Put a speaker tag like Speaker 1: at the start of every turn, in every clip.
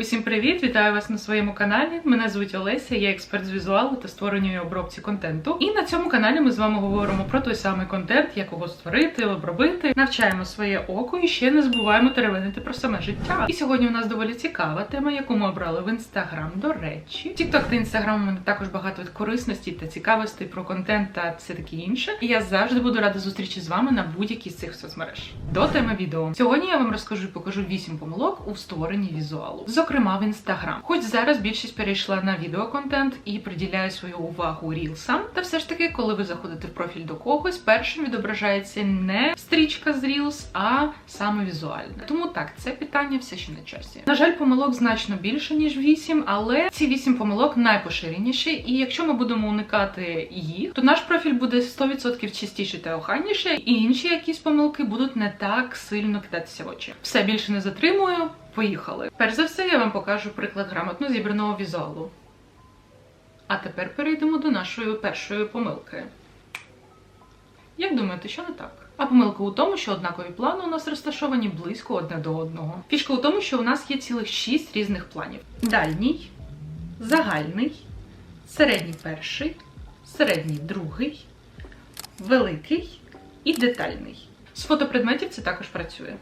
Speaker 1: Усім привіт! Вітаю вас на своєму каналі. Мене звуть Олеся, я експерт з візуалу та створення обробці контенту. І на цьому каналі ми з вами говоримо про той самий контент, як його створити, обробити, навчаємо своє око і ще не забуваємо теревенити про саме життя. І сьогодні у нас доволі цікава тема, яку ми обрали в інстаграм. До речі, Тікток та інстаграм у мене також багато корисності та цікавостей про контент та все таке інше. І я завжди буду рада зустрічі з вами на будь-якій з цих соцмереж. До теми відео. Сьогодні я вам розкажу і покажу 8 помилок у створенні візуалу, зокрема в інстаграм. Хоч зараз більшість перейшла на відеоконтент і приділяє свою увагу рілсам, та все ж таки, коли ви заходите в профіль до когось, першим відображається не стрічка з Reels, а саме візуальне. Тому так, це питання все ще на часі. На жаль, помилок значно більше ніж 8, але ці 8 помилок найпоширеніші, і якщо ми будемо уникати їх, то наш профіль буде 100% чистіше та охайніше, і інші якісь помилки будуть не так сильно кидатися в очі. Все більше не затримую. Поїхали. Перш за все, я вам покажу приклад грамотно зібраного візуалу. А тепер перейдемо до нашої першої помилки. Як думаєте, що не так? А помилка у тому, що однакові плани у нас розташовані близько одне до одного. Фішка у тому, що у нас є цілих 6 різних планів: дальній, загальний, середній перший, середній другий, великий і детальний. З фотопредметів це також працює.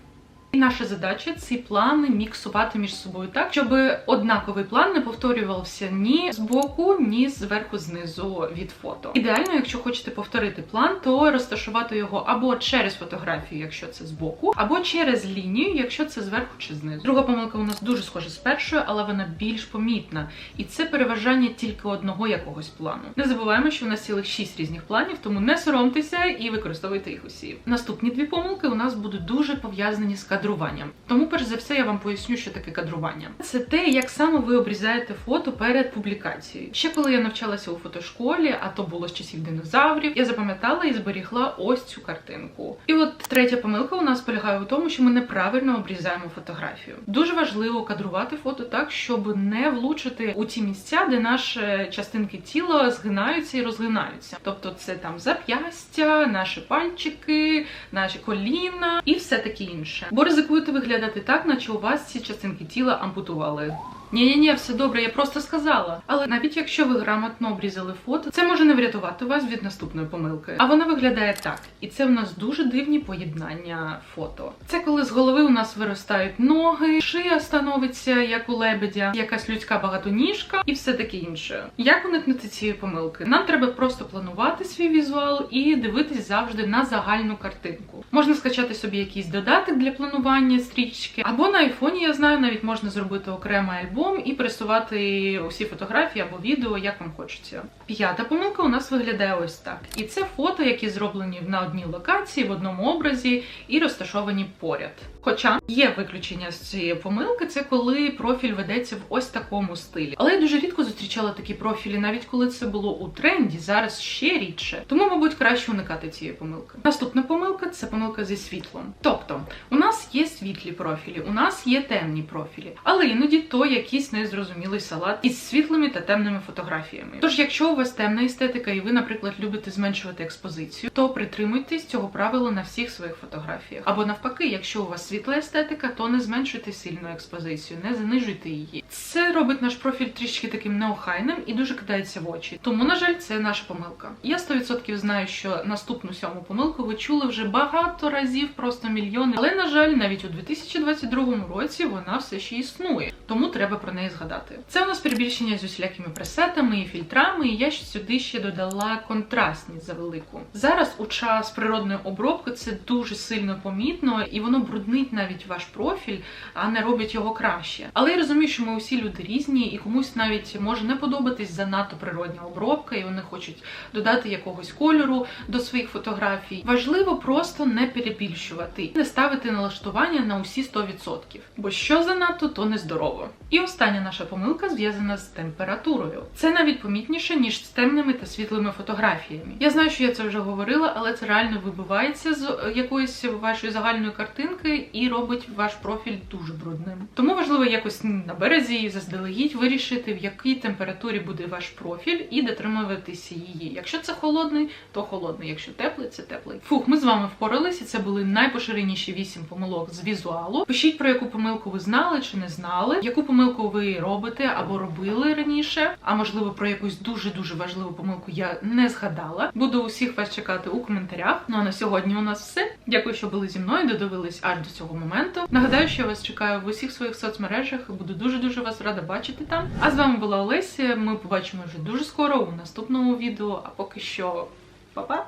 Speaker 1: І наша задача ці плани міксувати між собою так, щоб однаковий план не повторювався ні з боку, ні зверху знизу від фото. Ідеально, якщо хочете повторити план, то розташувати його або через фотографію, якщо це з боку, або через лінію, якщо це зверху чи знизу. Друга помилка у нас дуже схожа з першою, але вона більш помітна. І це переважання тільки одного якогось плану. Не забуваємо, що у нас цілих шість різних планів, тому не соромтеся і використовуйте їх усі. Наступні дві помилки у нас будуть дуже пов'язані з кадруванням. Тому, перш за все, я вам поясню, що таке кадрування. Це те, як саме ви обрізаєте фото перед публікацією. Ще коли я навчалася у фотошколі, а то було з часів динозаврів, я запам'ятала і зберігла ось цю картинку. І от третя помилка у нас полягає у тому, що ми неправильно обрізаємо фотографію. Дуже важливо кадрувати фото так, щоб не влучити у ті місця, де наші частинки тіла згинаються і розгинаються. Тобто, це там зап'ястя, наші пальчики, наші коліна і все таке інше. Бо ризикуєте виглядати так, наче у вас ці частинки тіла ампутували. Ні, ні, ні, все добре, я просто сказала. Але навіть якщо ви грамотно обрізали фото, це може не врятувати вас від наступної помилки. А вона виглядає так. І це в нас дуже дивні поєднання фото. Це коли з голови у нас виростають ноги, шия становиться як у лебедя, якась людська багатоніжка і все таке інше. Як уникнути цієї помилки? Нам треба просто планувати свій візуал і дивитись завжди на загальну картинку. Можна скачати собі якийсь додаток для планування стрічки, або на айфоні я знаю, навіть можна зробити окремий альбом альбом і пересувати усі фотографії або відео, як вам хочеться. П'ята помилка у нас виглядає ось так. І це фото, які зроблені на одній локації, в одному образі і розташовані поряд. Хоча є виключення з цієї помилки, це коли профіль ведеться в ось такому стилі. Але я дуже рідко зустрічала такі профілі, навіть коли це було у тренді, зараз ще рідше. Тому, мабуть, краще уникати цієї помилки. Наступна помилка це помилка зі світлом. Тобто, у нас є світлі профілі, у нас є темні профілі, але іноді то якийсь незрозумілий салат із світлими та темними фотографіями. Тож, якщо у вас темна естетика, і ви, наприклад, любите зменшувати експозицію, то притримуйтесь цього правила на всіх своїх фотографіях. Або навпаки, якщо у вас світла естетика, то не зменшуйте сильну експозицію, не занижуйте її. Це робить наш профіль трішки таким неохайним і дуже кидається в очі. Тому, на жаль, це наша помилка. Я 100% знаю, що наступну сьому помилку ви чули вже багато разів, просто мільйони. Але на жаль, навіть у 2022 році вона все ще існує, тому треба про неї згадати. Це у нас перебільшення з усілякими пресетами і фільтрами. І я сюди ще додала контрастність за велику. Зараз у час природної обробки це дуже сильно помітно і воно бруднить навіть ваш профіль, а не робить його краще. Але я розумію, що ми усі люди різні, і комусь навіть може не подобатись занадто природня обробка, і вони хочуть додати якогось кольору до своїх фотографій. Важливо просто не перебільшувати, не ставити налаштування на усі 100%. Бо що занадто, то нездорово. І остання наша помилка зв'язана з температурою. Це навіть помітніше, ніж з темними та світлими фотографіями. Я знаю, що я це вже говорила, але це реально вибивається з якоїсь вашої загальної картинки і робить ваш профіль дуже брудним. Тому важливо якось на березі заздалегідь вирішити, в якій температурі буде ваш профіль, і дотримуватися її. Якщо це холодний, то холодний. Якщо теплий, це теплий. Фух, ми з вами впоралися. Це були найпоширеніші вісім помилок з візуалу. Пишіть про яку помилку ви знали чи не знали, яку помилку ви робите або робили раніше, а можливо про якусь дуже дуже важливу помилку я не згадала. Буду усіх вас чекати у коментарях. Ну а на сьогодні у нас все. Дякую, що були зі мною, додивились аж до цього моменту. Нагадаю, що я вас чекаю в усіх своїх соцмережах. Буду дуже дуже вас рада бачити там. А з вами була Олеся. Ми побачимо вже дуже скоро у наступному відео. А поки що, па-па!